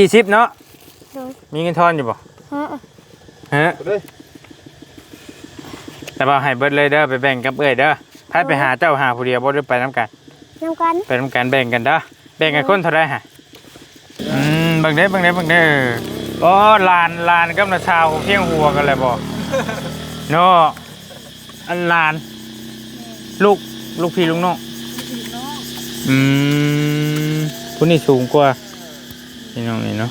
สี่สิบเนาะโดยมีเงินทอนอยู่บ่ฮะฮะเลยแต่ว่าให้เบิดเลยเด้อไปแบ่งกับเอ้ยเด้อพาไปหาเจ้าหาผู้เดียวบ่ได้ไปนํกันนำกันไปนํกันแบ่งกันเด้อแบ่งกันคนเท่าไรฮะอืมเบิ่งเด้อเบิ่งเด้อเบิ่งเด้อโอ้ลานลานกับนาชาวเพียงหัวกันเลยบ่เนาะอันลาน ลูกลูกพี่ลูกน้องอืมผู้นี้สูงกว่า พี่น้องนี่เนาะ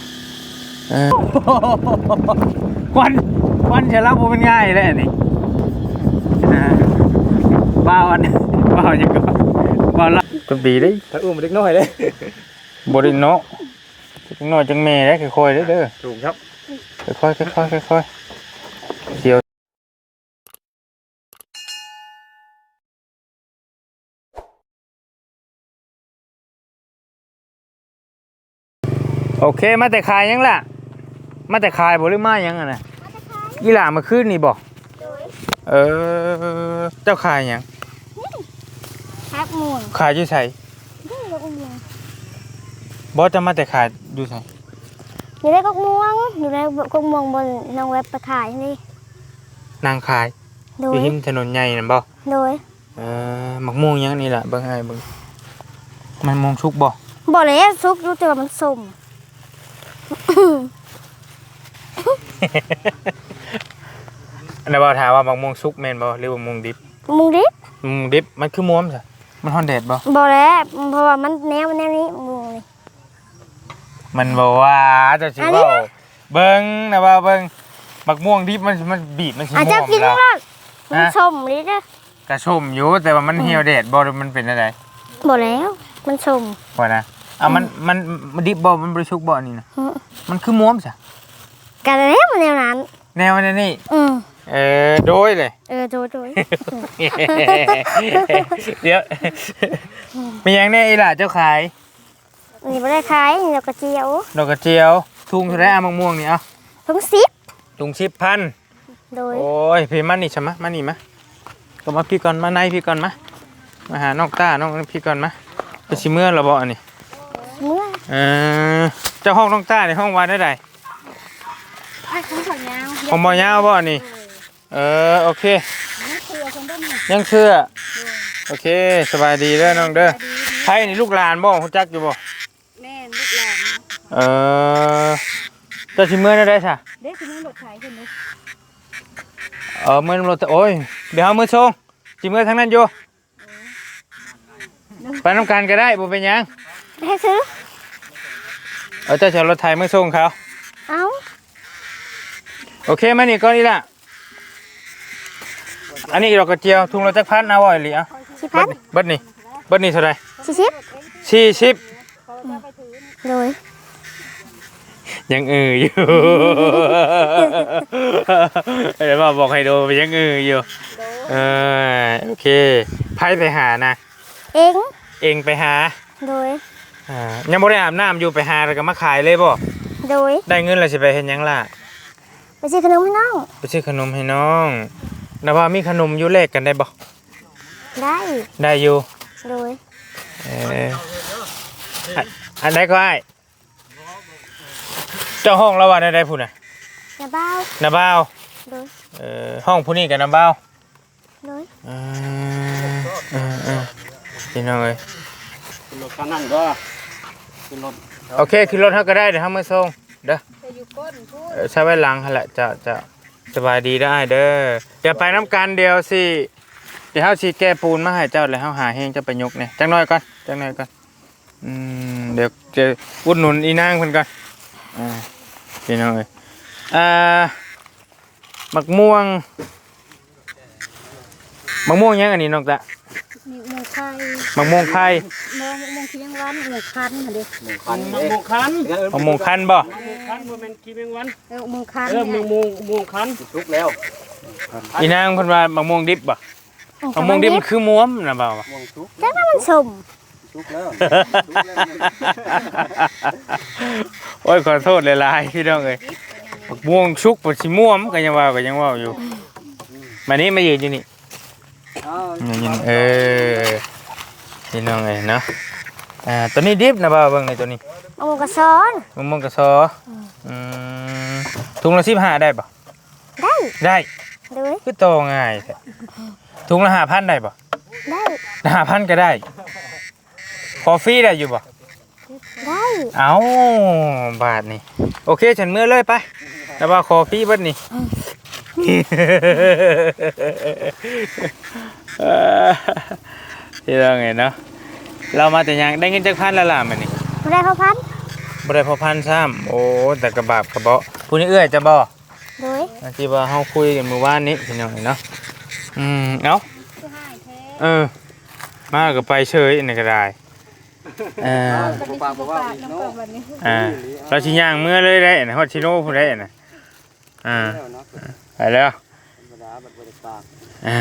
เออควันควันจะรับผมเป็นง่ายเลยอันนี่อ่าบ้าวอันบ้าวยังก็บ้าวละต้นปีได้ถ้าอุ้มเด็กน้อยเลยบริโนจังน้อยจังเมย์ได้ค่อยๆเด้อเด้อถูกครับค่อยๆค่อยๆค่อยๆเดี๋ยว โอเคมาแต่ขายยังล่ะ มาแต่ขายบ่หรือมายังอะนะยี่หล่ามาขึ้นนี่บอกโดยเออเจ้าขายหยังฮักม่วงขายอยู่ไสนี่ก็ม่วงบอจะมาแต่ขายอยู่ไสอยู่ได้ก็ม่วงอยู่ได้ก็ม่วงบนนางเว็บไปขายนี่นางขายโดอยยู่หิมถนนใหญ่นั่นบ่โดยเออหมักม่วงหยังนี่ล่ะเบิ่งให้เบิ่งมันม่วงชุกบ่บอกเลยซุกอยู่แต่ว่ามันสม อันนั้นบ่ถามว่าหมักม่วงชุกแม่นบ่หรือว่าม่วงดิบมึงดิม่วงดิบมันคือม่วมซะมันฮอนแดดบ่บอกแล้วเพราะว่ามันแนวแนวนี้ม่วงเลยมันบอกว่าเจะสิอันนี้เว้าเบิ่งนะว่าเบิ่งหมักม่วงดิบมันมันบีบมันสิอาจม่จะวมกินแล้วรอดมันสมเลยเด้อกระชมอยู่แต่ว่ามันเหี่ยวแดดบ่หรือมันเป็นอะไรบอกแล้ว มันสมบ่นะ อะมันมันมันดิบบ่มันบ่ได้ชุกบ่นี่นะอืมมันคือม่วมซะกันแล้วมันแนวนั้น แนวนั้นนี่อืมเออโดยเลย เออโดยโดยเดี๋ยวมีหยังแน่อีหล่ะเจ้าขายนี่ไม่ได้ขายนี่เรากระเจียวดอกกระเจียวทุงเท่าไรอะมะม่วงนี่เอะทั้งสิบทุงสิบพันโดยโอ้ยพี่มันนี่ใช่ไหมะมานี่มะก็มาพี่ก่อนมาในพี่ก่อนมามาหาน้องต้าน้องพี่ก่อนมาไปชิเมื่อเราบอกอันนี้ เมื่อเออเจ้าห้องน้องต้าในห้องวันได้ไดไอ้ของขอยาวห้องบ่ยาวบ่อันนี้เออโอเคยังเชื่อ โอเคสบายดีเด้อน้องเด้อใครนี่ลูกหลานบ่คุณจักอยู่บ่แม่ลูกหลานเออเจ้าชิเมื่อได้ได้ซะเด็กที่นั่งรถไถคนนี้เออเมื่อรถโอ้ยเดี๋ยวเอามือส่งชิเมื่อทางนั้นอยู่ไปน้ำกันก็ได้บ่เป็นหยังให้ซื้อ เออเจ้าจะเอารถไถมือส่งเขาเอาโอเคมานี่ก่อนนี่ล่ะ อันนี้ดอกกระเจียวทุงละจักพันเอาไว้หรืออะสิพันเบิดนี่เบิดนี่เท่าไหร่สี่สิบสี่สิบโดยยังเอออยู่ เดี๋ยวมาบอกให้ดูยังเอออยู่เออโอเคไพ่ไปหานะ เองเองไปหา โดย อ่ายังไม่ได้อาบน้ำอยู่ไปหาแล้วก็มาขายเลยบ่โดยได้เงินแล้วสิไปเห็นยังล่ะไปซื้อขนมให้น้อง ไปซื้อขนมให้น้องนะว่ามีขนมอยู่แลกกันได้บ่ได้ได้อยู่โดยเอออันอันใดก็ได้เจ้าห้องเราว่าได้ได้พูดน่ะน้าเบ้านาบ้าวโดยเออห้องผู้นี้กับนาบ้าว โดยเออเออเออพี่น้องเอ้ยขึ้นรถคันนั้นก็ ขึ้นรถโอเคขึ้นรถเฮาก็ได้เดี๋ยวเฮามาส่งเด้อเออใช้ไว้หลังหั่นแหละจะจะสบายดีได้เด้ออย่าไปน้ำกันเดียวสิเดี๋ยวเฮาสิแก้ปูนมาให้เจ้าแล้วเฮาหาเฮงจะไปยกเนี่ยจักหน่อยก่อนจักหน่อยก่อนอืมเดี๋ยวจะอุดหนุนอีนางเพิ่นก่อนอ่าพี่น้องเอ้ยอ่ามักม่วงมักม่วงยังอันนี้น้องตะมีหมู ไข่มักม่วงไข่มองมองเคียงวันหมูคันเหรอเด็กคันมงคันมะม่วงคันบ่คันบ่แม่นขี้แมงวันเออหมูคันเออมงมงมงคันทุกแล้วอีนางเพิ่นว่ามะม่วงดิบบ่มะม่วงดิบมันคือม้วมนะบ่าวะมงทุกจังนั้นมันสมทุกแล้วโอ้ยขอโทษหลายๆพี่น้องเอ้ยมะม่วงชุกบ่สิม่วมก็ยังว่าก็ยังว่าอยู่มานี่มายืนอยู่นี่ ยืนๆเออพี่น้องเอ้ยเนาะอ่าตัวนี้ดิบนะบ่าวเบิ่งในตัวนี้โมะม่วงกระซอนมะม่วงกระซออืมถุงละสิบห้าได้ปะได้ได้เลยคือโตง่ายแท้ถุงละห้าพันได้ปะได้ห้าพันก็ได้คอฟฟี่ได้อยู่ปะได้เอาบาทนี่โอเคฉันเมื่อเลยไปแต่ว่าคอฟฟี่เบัดนี่ เออที่เราไงเนาะเรามาแต่ยังได้เงินจากพันและล่ะมันนี่บ่ได้ข้าวพันบ่ได้พอพันซ้ำโอ้แต่กระบาบกระเบาะผู้นี้เอื้อยจะบ่เลยอันที่ว่าเฮาคุยกันเมื่อวานนี้พี่น้องเนาะอืมเอ้าเออ มาก็ไปเฉยนี่ก็ได้เออบ่ปากบ่ว่าอีกเนาะอ่าเราสิย่างเมื่อเลยได้นะฮอดชิโน่ผู้ใดน่ะอ่าแล้วเนาะ ไปแล้วธรรมดาบัดบ่ได้ปากอ่า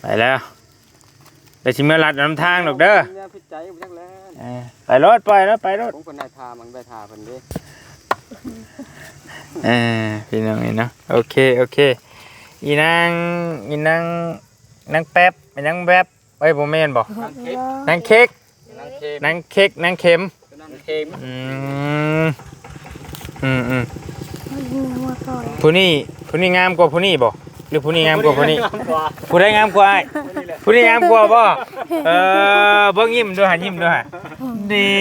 ไปแล้วเดี๋ยวสิเมื่อลัดน้ำทางดอกเด้อเนี่ยพิจัยบ่จักแล้วอ่าไปรถไปแล้วไปรถผมคนนายทามันไปทาเพิ่นเด้อ่าพี่น้องเนาะโอเคโอเคอีนางอีนางนางแป๊บอีนางแป๊บเอ้ยบ่แม่นบ่นางเค้กนางเค้กนางเค็มนางเค้กนางเข็มนางเค็มอืมอืมอืมเนื้อหัวก่อน ผู้นี้ผู้นี้งามกว่าผู้นี้บ่หรือผู้นี้งามกว่าผู้นี้ผู้ใดงามกว่าไอ้ผู้นี้งามกว่าบ่เออเบิ่งยิ้มด้วยหายิ้มด้วยหานี่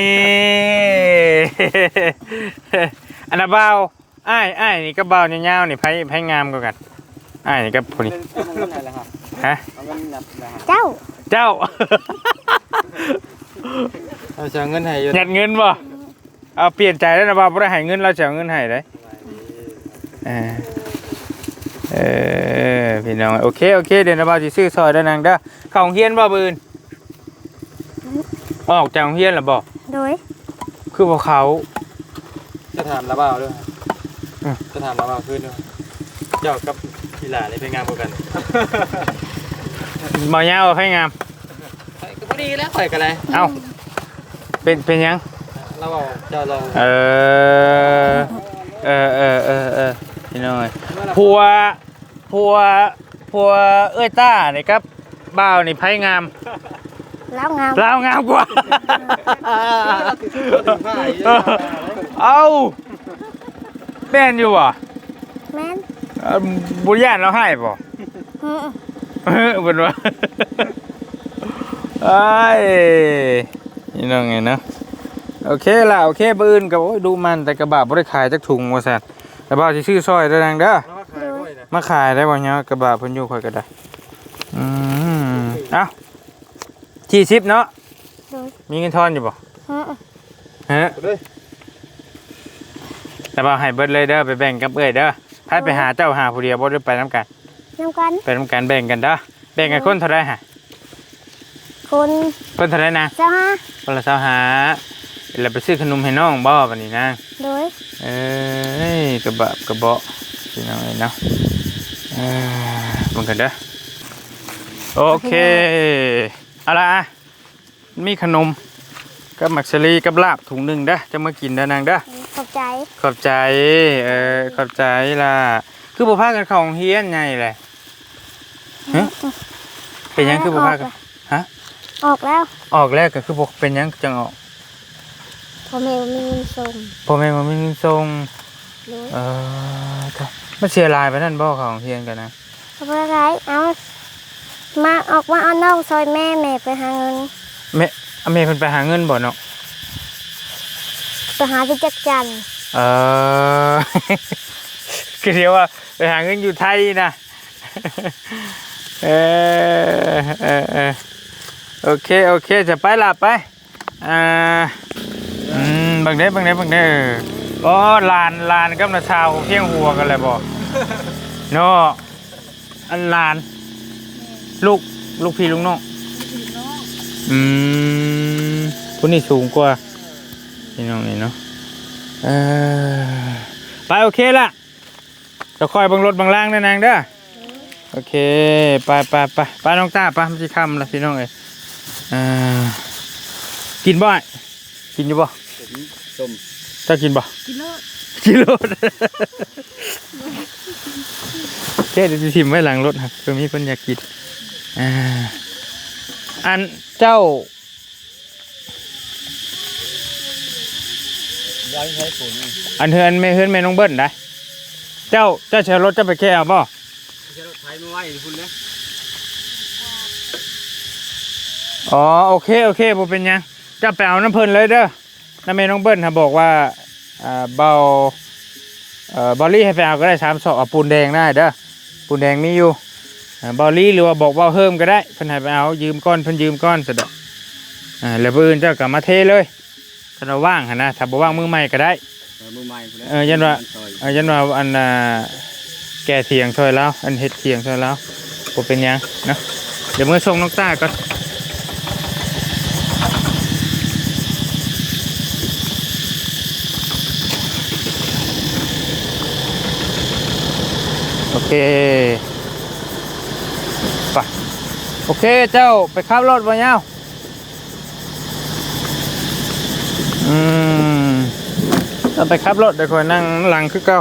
อันน่ะบ่าวอ้ายอ้ายนี่ก็เบ่าวยาวๆนี่ไผไผงามกว่ากันอ้ายนี่กับผู้นี้เอาเงินไหนล่ะฮะฮะเอาเงินนับฮะเจ้าเจ้าเอาจะเงินให้ยัดเงินบ่เอาเปลี่ยนใจแล้วนะบ่าวบ่ได้ให้เงินเราจะเอาเงินให้ได้ เออเออพี่น้องโอเคโอเคเดี๋ยวนะบ่าวสิซื้อซอยเด้อนางเด้อเข้าโรงเรียนบ่บืนออกจากโรงเรียนแล้วบ่โดยคือบ่เขาจะถามระเบ้าด้วยอืมจะถามระเบ้าขึ้นด้วยเจ้ากับกีฬานี่เป็นงานบ่กันบ่ยาวว่าไผงามก็บ่ดีแล้วข่อยกันเลยเอ้าเป็นเป็นหยังระเบ้าเจ้าเราเออเออเออเออเออ พี่น้อยผัวผัวผัวเอ้ยต้านี่ครับบ่าวนี่ไผงามแล้วงามลาวงามกว่า เอาแม่นอยู่บ่แม่นเอ่อบุญญาณเราให้บ่ อืมเออเพิ่นว่าไอ้ยนี่น้องไงเนาะโอเคล่ะ โอเคปือื่นก็โอ้ยดูมันแต่กระบะบ่ได้ขายจักถุงว่าซั่น แต่บ่าวสิซื้อซอยเด้อนางเด้อมาขายได้บ่เนี่ยกระบะเพิ่นอยู่ค่อยก็ได้อืมเอ้า40เนาะโดยมีเงินทอนอยู่บ่อืมฮะเด้อแต่ว่าให้เบิดเลยเด้อไปแบ่งกับเอ้ยเด้อให้ไปหาเจ้าหาผู้เดียวบ่ได้ไปนํกันน้ำกันไปนํกันแบ่งกันเด้อแบ่งกันคนเท่าไรฮะคนคนเท่าไรนะเจ้าฮะคนละ20หาแล้วไปซื้อขนมให้น้องบ่บัดนี้นะโดยเอ้ย กระบะกระเบาะพี่น้องเอ้ยเนาะเอ้ยเบิ่งกันเด้อโอเคเอาล่ะอะมีขนมกับมักซลีกับลาบถุงหนึงเด้อจะมากินเด้อนางเด้อขอบใจ ขอบใจ เออขอบใจล่ะ คือบุพากันเของเฮียนไงแหละฮะเป็นหยังคือบุพากันฮะออกแล้ว ออกแรกก็คือบอกเป็นหยังจังออกพ่อแม่บ่มีเงินส่งพ่อแม่มันไม่มีทรง โดยเออถ้ามันเสียลายไปนั่นบ่เของเฮียนกันนะเอาไปไรเอามาออกมาเอานอกซอยแม่แม่ไปหาเงินแม่อเมย์เพิ่นไปหาเงินบ่เนาะไปหาที่จักจันทร์เออ คือเดียวว่าไปหาเงินอยู่ไทยนะเออเออเออโอเคโอเคจะไปละไปอ่าอืมบางเด้บางเด้บางเด้ ออ๋อลานลานกับนาชาวเพียงหัวกันเลยบ่เนาะอันลาน ลูกลูกพี่ลูกน้องอืมผู้นี้สูงกว่าพี่น้องนี่เนาะเออไปโอเคละจะคอยเบังรถเบังล่างนะนางเด้อโอเคไปไปไปไปน้องตาไปมันจะค่ำแล้วพี่น้องเอ้ยอ่ากินบ่อยกินอยู่บ่ส้ม ถ้ากินบ่กิโลกิโลดแค่เดี๋ยวจะทิมไว้หลังรถครับเพื่อมีคนอยากกินอ่าอันเจ้าย้ายใช้ฝนอันเฮือนไม่เฮือนไม่น้องเบิ้ลนะเจ้าเจ้าใช้รถจะไปแค่เอาบ่ใช้รถไถมาไว้คุณนะอ๋อโอเคโอเคบ่เป็นหยังเจะไปเอาน้ำเพิ่นเลยเด้อ น้าแม่น้องเบิ้ลค่ะบอกว่าอ่าเบาเอ่อบอลลี่ให้ไปเอาก็ได้สามศอกเอาปูนแดงได้เด้อปูนแดงมีอยู่อ่าบอลลี่หรือว่าบอกว่าเพิ่มก็ได้เพิ่นให้ไปเอายืมก้อนเพิ่นยืมก้อนสะดอกอ่าแล้วผู้อื่นเจ้าก็มาเทเลยถ้าเราว่างหั่นนะถ้าบ่ว่างมือใหม่ก็ได้มือใหม่คุณเออยันว่าเอายันว่าอันน่ะแก่เถียงช่วยแล้วอันเฮ็ดเถียงช่วยแล้วบ่เป็นหยังเนาะเดี๋ยวมื่อส่งน้องต้าก่ โอเคไปโอเคเจ้าไปขับรถบ่ยาวอืมเราไปขับรถเดี๋ยวคอยนั่งหลังคือเก่า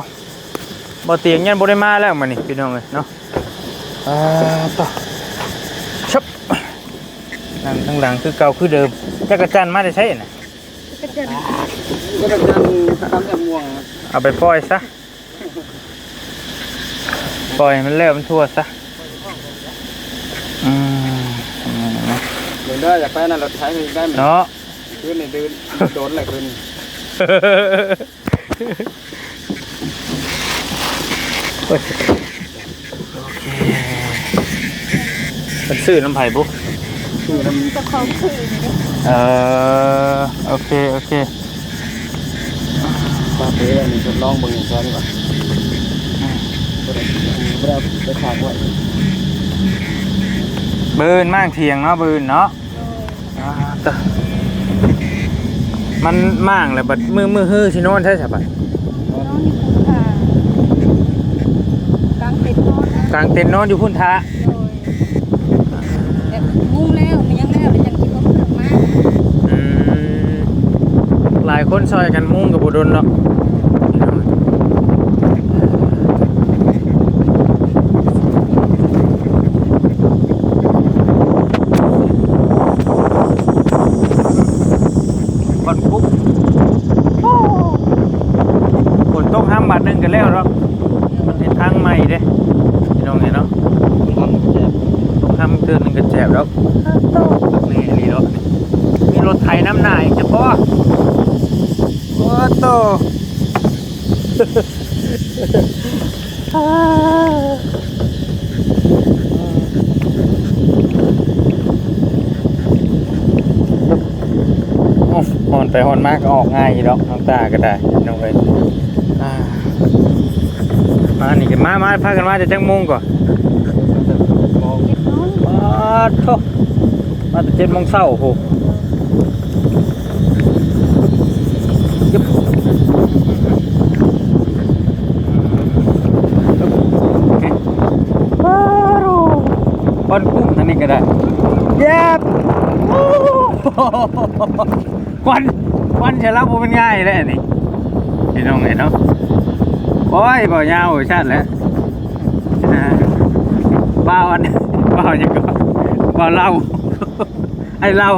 บ่เตียงยันบ่ได้มาแล้วมื้อนี้พี่น้องเอ้ยเนาะอ่าต่อชับนั่งข้างหลังคือเก่าคือเดิมจักรจันทร์มาได้ใช่น่ะก็จะก็จะยังทำแบบม่วงเอาไปปล่อยซะ ปล่อยมันแล้วมันทั่วซะอืมเดี๋ยวได้อยากไปนั่นรถไถไปได้ไหมเนาะคืนนี่ดืนโดนอะไรคืนโอเคมันซื้อน้ำไผ่บุ๊คือน้จะของคืนเออโอเค โอเคำปลาเป้นี่ทดลองเบิ่งก่อนดีกว่า ไม่ได้ไม่ไปฝากไว้บืนมากเทียงเนาะบืนเนาะอ่าตะมันมั่างเลยบัดมือมือฮื้อชิโน่นใช่ใช่ปะน้องอยู่ภูผากลางเต็นท์นอนนะกลางเต็นท์นอนอยู่พุ่นท้าแบบมุ่งแล้วมันยังแล้วเลยจังที่เขาเพิ่มมาอืมหลายคนซอยกันมุ่งกับบุดนเนาะก่อนปุ๊บฝนตกห้ามบาทหนึงกันแล้วเนาะมันเป็นทางใหม่เด้พี่น้องเห็นเนาะ ทำแจก ตกห้ามเดือนหนึงกันแจบแล้ว โต นี่นี่รถนี่มีรถไถน้ำหนาอีกจะพอโอ้โตโอ้ หอนไปหอนมากก็ออกง่ายอยู่ดอกน้องตาก็ได้น้องเอ้ยอ่ามานี่กันมามาพากันมาจะจังมุงก่อนมองเก็บนอนมาโทมาแต่เจ็ดโมงเช้าโหยึบโอเค ว้าว บอลกุ้ งก็ได้เย็บควันควันเชลับเป็นง่ายเลยนนี้พี่น้องเห็นเนาะโอ้ยบ่ยาวชาติแล้วอ่าบ้าวอันบ้าวยังก็บ้าวเล่าไอเล่า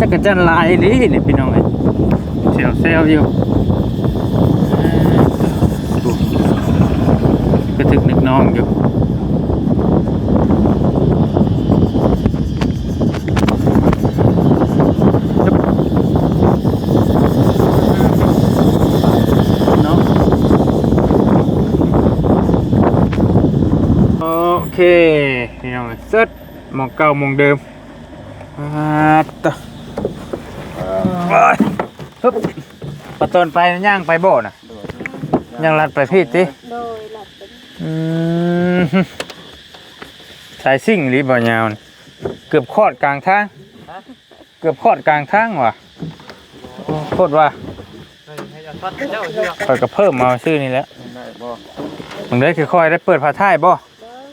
จักรจันลายนี่นี่พี่น้องเอ้ยเซลเซลอยู่เออดู ก็ถึกนึกน้องอยู่โอเคนี่น้องเซ็ตมองเก่ามองเดิมอาตะไปฮึบปะตอนไปย่างไปโบน่ะย่างลัดไปพี่ติโดยลับเป็น สายซิ่งหรือบ่ยาวนี่เกือบคลอดกลางทาง เกือบคลอดกลางทางว่ะโอ้โคตรว่าให้จะทอดเจ้าเชือกคอยก็เพิ่มมาชื่อนี่แหล้วได้บ่มึงได้คือคอยได้เปิดผ้าท้ายบ่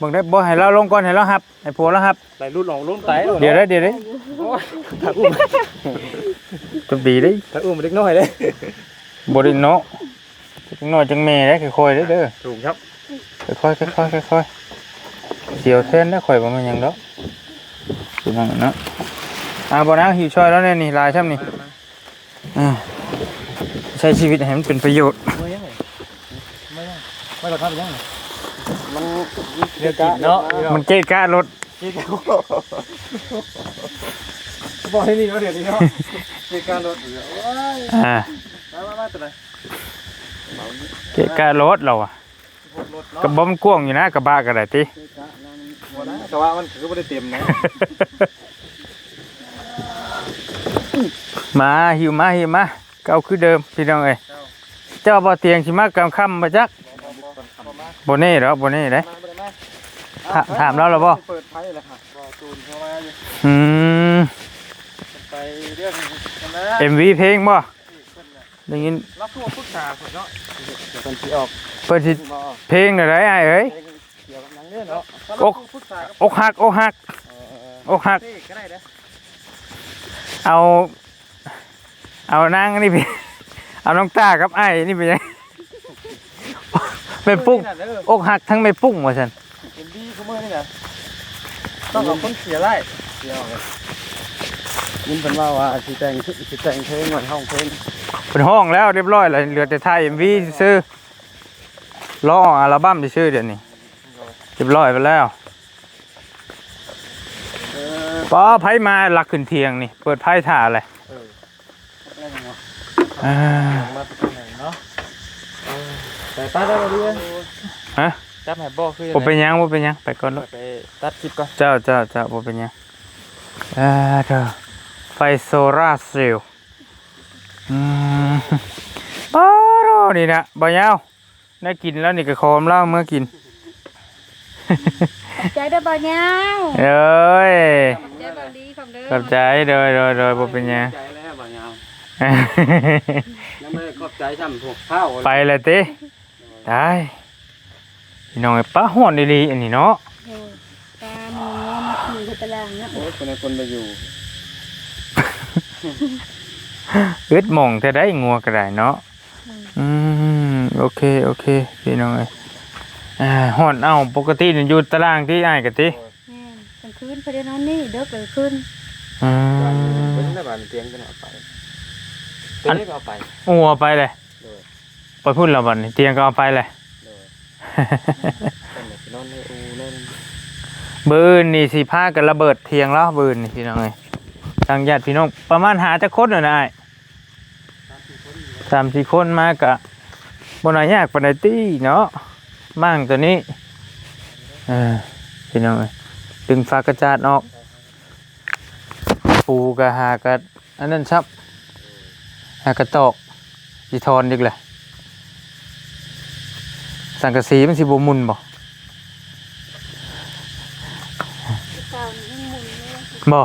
มึงได้บ่ให้เราลงก่อนให้เราหับให้ผัวเราหับไหลรุ่นออกรุ่นไตเดี๋ยวได้เดี๋ยวได้ถ้าอุ้มจบดีได้ถ้าอุ้มเล็กน้อยเลยบ่ได้เนาะจังน้อยจังแม่ได้คือคอยได้เด้อถูกครับ ค่อยๆค่อยๆค่อยๆเสียวแทนได้ข่อยบ่แม่นยังดอกสินั่นเนาะอ่าบ่นะหิวช่วยแล้วเนี่ยนี่ลายช่ำนี่อ่าใช้ชีวิตให้มันเป็นประโยชน์ไม่ยังไงไม่ยังไม่หรอกครับยังมันเรียกกินเนาะมันเกะกะรถบอกให้นี่ว่าเดี๋ยวนี้เนาะเกินการถอ่ายอ่ามามามาตัวไหนเกะกะรถเราอะ กระบอมนกว้างอยู่นะกระบะก็ได้ติหัวนะแต่ว่ามันคือไม่ได้เต็มนะมาหิวมาหิวมาเก่าคือเดิมพี่น้องเอ้ยเจ้าบ่เตียงสิมากำค่ำมาจักบ่แนี่ดอกบ่แนี่เด้ถาถามแล้วเหรอบ่เปิดไพ่เลยค่ะบ่ตูนเข้ามาอยู่อืมไปเรื่องกันนะ MV เพลงบ่ ได้ยินรับตัวปรึกษาคนเนาะเดี๋ยวคนที่ออกเพิ่นสิบ่เพลงอะไรไอ้เอ้ย เกี่ยวกับหนังเรื่องเนาะอกปรึกษากับอกหักอกหักเอ่ออกหัก เต้ก็ได้นะเอา เอานางนี่ไปเอาน้องตากับไอ้นี่ไปยังไม่ปุ้งเออนี่น่ะเด้อ อกหักทั้งไม่ปุ้งว่าซั่นเอ็มดีเขาเมื่อนี่นะต้องเอาคนเสียไล่เสียเอาเลยยินเป็นว่าว่าสิแต่งสิแต่งเพลงเหมือนห้องเพลง เป็นห้องแล้วเรียบร้อยแล้วเหลือแต่ถ่าย MV ซื่อรออัลบั้มซื่อเดี๋ยวนี้เรียบร้อยไปแล้วเออป้อไผมาหลักขึ้นเทียงนี่ เปิดไพ่ถ่าอะไรกันวะอ่ามาตรงไหนเนาะเออแต่ตัดได้บ่ดีเลยฮะจับแฮบบ่คือบ่เป็นยังบ่เป็นยังไปก่อนลูกไปตัดคลิปก่อนเจ้าเจ้าเจ้าบ่เป็นยังเออเด้อไฟโซลาร์เซลล์ อืมป้าโรนี่นะบ่ยาวได้กินแล้วนี่ก็ขอมเล่าเมื่อกินใจได้บ่ยาวเอ้ยใจบ่ดีของเด้อขอบใจโดยโดยโดยบ่เป็นหยังใจแล้วบ่ยาวยังไม่ได้ขอบใจซ้ำพวกข้าวไปเลยติได้พี่น้องไอ้ป้าฮ้อนดีๆอันนี้เนาะโอ้ยตาหมูมาขี่อยู่ตารางเนาะโอ้ยคนในคนไปอยู่ อึดหมองแต่ได้งัวก็ได้เนาะอืมโอเคโอเคพี่น้องเอ้ยอ่าฮ้อนเอ้าปกตินี่อยู่ตารางที่อ้ายกะติแม่นกลางคืนไปได้นอนนี่เด้อเกิดขึ้นอืเป็นมได้บ้านเตียงกันเอาไปเตียงก็เอาไปโอ้เอาไปเลยโดยไปพูดแล้วบัดนี้เตียงก็เอาไปเลยโดยเป็นแบบนอนในอูนอนบืนนี่สิพากันระเบิดเทียงแล้วบืนนี่พี่น้องเอ้ยทางญาติพี่น้องประมาณหาจะคนน่ะนะอ้าย สามสี่คนมากะบนายากปานใดตี้เนาะมั่งตัวนี้เออพี่น้องเอ้ยดึงฝากระจาดออก ปูกะหากะอันนั้นชับหากระตอกสีทอนดีกเลยสังกะสีมันสิบมุนบ่เก่านี่ยังหมุนเลยบ่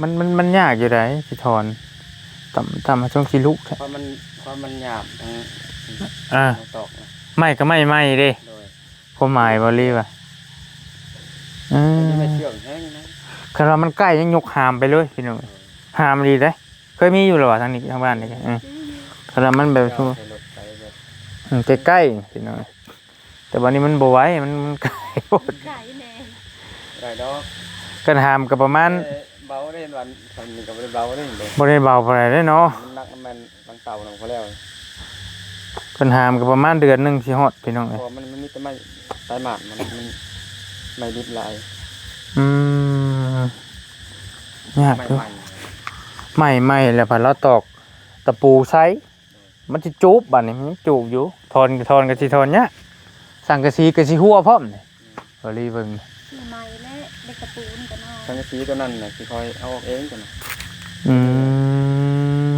มันมันมันยากอยู่ไดสิทอน ตำตำมาช่วงสิลุกแท้เพราะมันเพราะมันหยาบทั้งอ่าทั้งตอกนะไม่ก็ไม่ไม่เด้โดยความหมายบ่รีว่ะอืมันไม่มเชื่องแห้งนะคันว่ามันใกล้ยังยกหามไปเลยพี่น้องหามดีได้เคยมีอยู่หรอวะทางนี้ทางบ้านนี่อืมคันว่ามันแบบเอาใส่รถไปแบบอืมใกล้ๆพี่น้องแต่วันนี้มันบ่ไหวมันมันไกลโพดไก่แน่ไรดอกกันหามก็ประมาณเอ้ย เบาได้วันทำนี่ก็บ่ได้เบาได้เลยบ่ได้เบาปานใดเด้เนาะมันนักมันบางเต่าหนังเขาแล้วกันหามก็ประมาณเดือนหนึงสิฮอดพี่น้องเพเอ้ยราะมันมันมีแต่ไม้สายหมากมันมันไม่ดิบลายอืมยากไม่อยู่ ใหม่ไม่ไม่แล้วพันเราตอกตะปูใช้มันจะจูบบัดนี้มันยังจูบอยู่ทอนก็ทอนก็สิทอนเนี้ยสั่งกะสีกะสิหัวพร้อมนี่บรีเบิ่งมี ไม้และเด็กกระปูนกันเนาะทั้งสีตัวนั้นน่ะสิคอยเอาออกเองกันนะอืม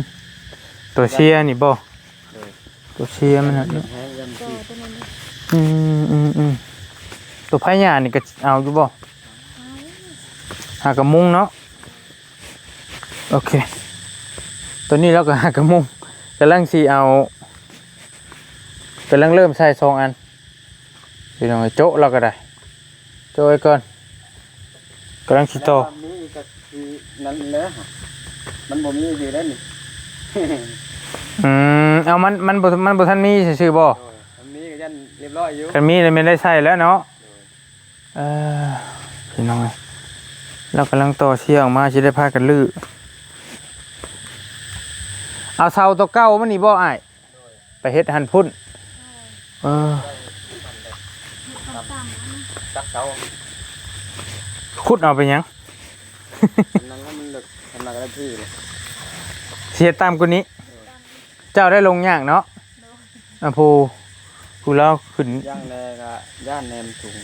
ตัวเชียร์นี่บ่โดยตัวเชียร์มันน่ะแห้งยันก็สีตัวนั้นอืมอืมอืมตัวพญานี่ก็เอาอยู่บ่หากระมุงเนาะโอเค ตัวนี้เราก็หากระมุงกำลังสิเอากำลังเริ่มใส่สองอันพี่น้องไอ้โจ๊ะเราก็ได้โจ๊ะไว้ก่อน กำลังสิโตอแล้วมีก็คือนั่นแหละมันบ่มีอยู่แล้วนี่ อืมเอามันมันบ่มันบ่ทันมีซื่อๆบ่โดยมันมีก็ยันเรียบร้อยอยู่คันมีเลยไม่ได้ใส่แล้วเนาะเออพี่น้องเอ้ยเรากำลังต่อเชือกมาสิได้พากันลื้อเอาเสาตัวเก่ามันนี่บ่อ้ายไปเฮ็ดหันพุ่นเออจักเสา ขุดเอาไปหยังทำนั้นก็มันลึกทำนั้นก็ได้ที่เลยเสียตามกว่านี้ เจ้าได้ลงยากเนาะอะผู้ผู้เราขึ้นย่างแรกอะย่านแนมสูง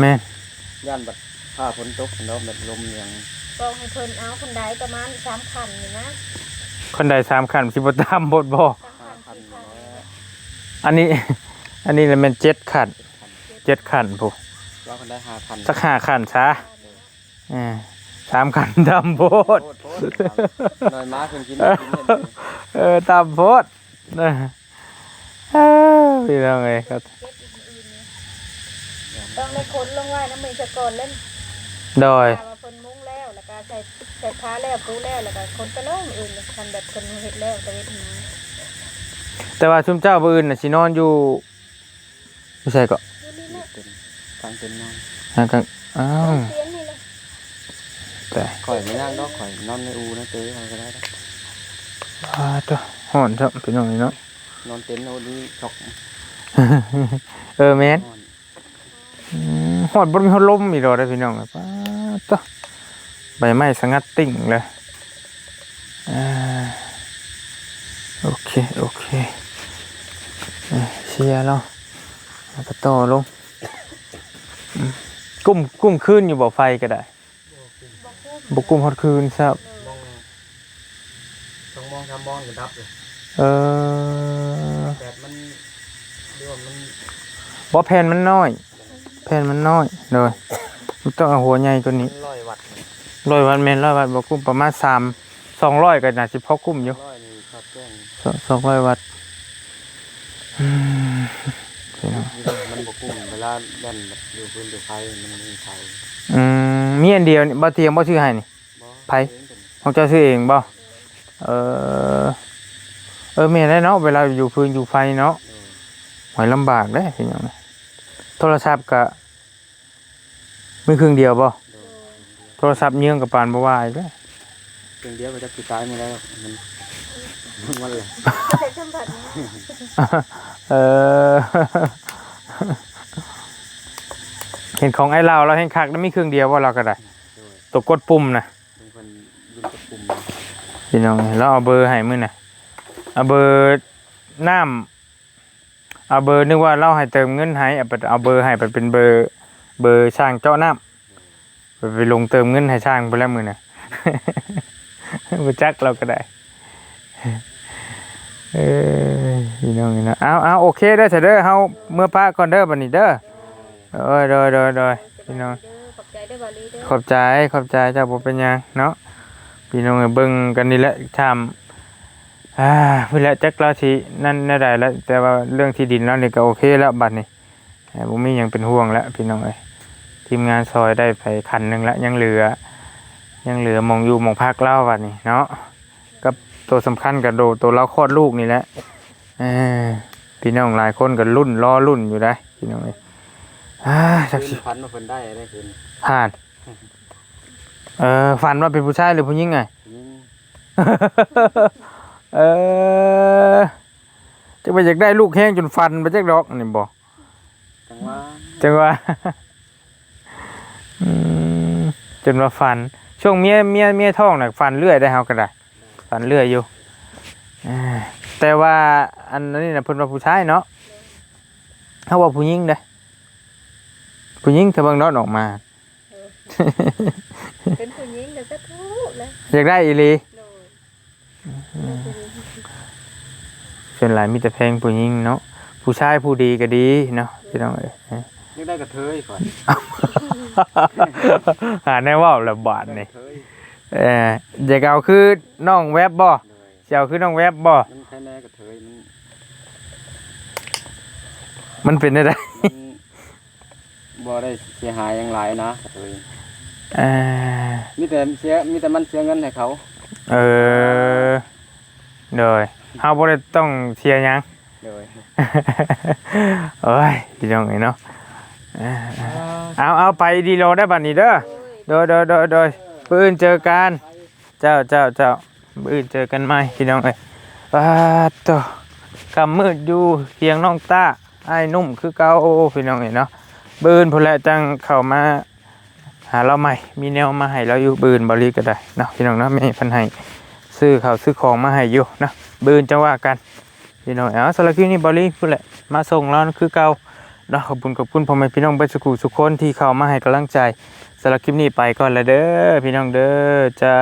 แม่นย่านบัดผ้าฝนตกเนาะแบบลมอย่างบอกให้เพิ่นเอาคนใดประมาณสามขันนี่นะคนใดสามขันสิบตามบทบ่สามห้าขันพันสี่แล้ขันวอันนี้ อันนี้เลยเป็นเจ็ดขันเจ็ดขันผู้ว่าคนได้ห้าพันสักห้าขันซะ อ่าสามขันดำโพดโคตรโคตรหน่อยม้าคนกินกินเห็นเออตามโพดนะเอ้าพี่น้องเอ้ยครับเจ็ดอีกอื่นนี่ต้องได้คนลงไว้น้ำมือสะกอนเล่นโดยถ้าว่าเพิ่นมุ้งแล้วแล้วก็ใส่ใส่ผ้าแล้วปูแล้วแล้วก็คนไปเลยอื่นเลยทำแบบคนเฮ็ดแล้วแต่เวทนาแต่ว่าชุมเจ้าบืนน่ะสินอนอยู่ไม่ใช่ก็อยู่นี่แหละเป็นกลางเป็นนอนทางกลางอ้าวเสียงนี่เลย แต่ข่อยไม่นั่งดอกข่อยนอนในอูนะเต้อะไรก็ได้ดอกอ่าตัวห่อนครับพี่น้องนี่เนาะ นอนเต็นท์โอ้นี้ช็อกเออแม่นนอนอืมหอดบนมีหอดลมอีกดอกได้อพี่น้องป้าดตัวใบไม้สงัดติ่งเลยอ่าโอเคโอเคอะเชียร์เราแล้วก็ต่อลงอืมกุ้มกุ้มคืนอยู่บ่อไฟก็ได้ บ่กุ้มฮอดคืนครับ มองสองมองสามมองก็ดับเลยเออแดดมันเรียกว่ามันบ่แผ่นมันน้อย แผ่นมันน้อยเลยมันต้องเอาหัวใหญ่กว่านี้ร้อยวัตต์ร้อยวัตต์แม่นร้อยวัตต์บ่กุ้มประมาณสามสองร้อยก็น่าสิพอกุ้มอยู่ร้อยนี่ชอบแจ้งสองสองร้อยวัตต์อืมพี่น้องมันบกุ้มเวลาแล่นแบบอยู่พื้นอยู่ไฟมันมีไฟอืม มีอันเดียวนี่บ่เทียมบ่ชื่อให้นี่บ่ไผของเจ้าซื้อเองบ่เออเออแม่นได้เนาะเวลาอยู่พื้นอยู่ไฟเนาะเออหอยลำบากเด้พี่น้องโทรศัพท์ก็มือเครื่องเดียวบ่เออโทรศัพท์เยื่องกับปานบ่ว่าอีกเด้อเครื่องเดียวก็จะปิดตายมาแล้วมันมันมันเลยใส่สัมผัสนี้เออ เห็นของไอ้เราเราเห็นคักแล้วมีเครื่องเดียวว่าเราก็ได้โดยตัวกดปุ่มนะลุงคนยืนตะปุ่มพี่น้องเราเอาเบอร์ให้มื้อน่ะเอาเบอร์น้ำเอาเบอร์นึกว่าเราให้เติมเงินให้เอาไปเอาเบอร์ให้ไปเป็นเบอร์เบอร์ช่างเจาะน้ำไปไปลงเติมเงินให้ช่างไปแล้วมื้อน่ะบ่จักเราก็ได้เอ้ยพี่น้องนี่นะเอาเอาโอเคเด้อเสยเด้อเฮาเมื่อป้าก่อนเด้อบัดนี้เด้อ เอ้ยเด้อเด้อเด้อพี่น้องเด้อขอบใจเด้อบาลีเด้อขอบใจขอบใจเจ้าบ่เป็นหยังเนาะพี่น้องเอ้ยเบิ่งกันนี่แหละทำอ่าเพิ่นแหละจักเราสินั่นแน่ใดแล้วแต่ว่าเรื่องที่ดินแล้วนี่ก็โอเคแล้วบัดนี้เอ้ยบ่มีหยังเป็นห่วงแล้วพี่น้องเอ้ยทีมงานซอยได้ไปคันหนึงแล้วยังเหลือ ยังเหลือหมองอยู่หมองพักเล่าบัดนี้เนาะกับตัวสำคัญกับโดตัวเราคลอดลูกนี่แหละเออพี่น้องหลายคนก็รุ่นรอรุ่นอยู่ได้พี่น้องเอ้ย อ่าจักคืสินพันมาเพิ่นได้ได้คืนผ่านเออฝันว่าเป็นผู้ชายหรือผู้หญิงไง ยิงเออจะไปอยากได้ลูกแห้งจนฟันไปจักดอกนี่บอกจังว่าจังว่า อืมจนว่าฟัน ช่วงเมียเมียเมียท้องน่ะฟันเลื่อยได้เฮาก็ได้ฟันเลื่อยอยู่อ่าแต่ว่าอันนี้น่ะเพิ่นว่าผู้ชายเนาะเฮาว่าผู้หญิงเด้อ ผู้หญิงถ้าเบิ่งเนาะออกมา เป็นผู้หญิงแต่สักทุกเลยอยากได้อีหลีโดยส่วนหลายมีแต่เพลงผู้หญิงเนาะผู้ชายผู้ดีก็ดีเนาะพี่น้องเอ้ยนี่ได้กระเทยก่อนหาแน่เว่าละบาทนี่กระเทยเอออยากเอาคือน้องแวบบ่เลยจะเอาคือน้องแวบบ่มันแค่แน่กระเทยมันมันเป็นได้ไดมัน บ่ได้เสียหายอย่างไรนะกระเทยเออมีแต่เสียมีแต่มันเสียเงินให้เขาเออโดยเฮาบ่ได้ต้องเทียร์หยังเลยโอ้ยพี่น้องเอ้ยเนาะเออเอาเอาไปดีโลได้บัดนี้เด้อโดยโดยโดยโดยเออมื้ออื่นเจอกันเจ้าเจ้าเจ้ามื้ออื่นเจอกันใหม่พี่น้องเอ้ยว้าตวกำมืดอยู่เคียงน้องต้าอ้ายนุ่มคือเก่าพี่น้องเอ้ยเนาะ มื้ออื่นพุ่นแหละจังเข้ามาหาเราใหม่ มีแนวมาให้เราอยู่บืนบริก็ได้เนาะพี่น้องเนาะไม่พันให้ซื้อเขาซื้อของมาให้อยู่นะบืนจะว่ากันพี่น้องเอาสำหรับคลิปนี้บริพูดแหละมาส่งเราคือเก่าเนาะขอบคุณขอบคุณพ่อแม่พี่น้องเบสกูสุกคนที่เข้ามาให้กำลังใจสำหรับคลิปนี้ไปก่อนละเด้อพี่น้องเด้อเจ้า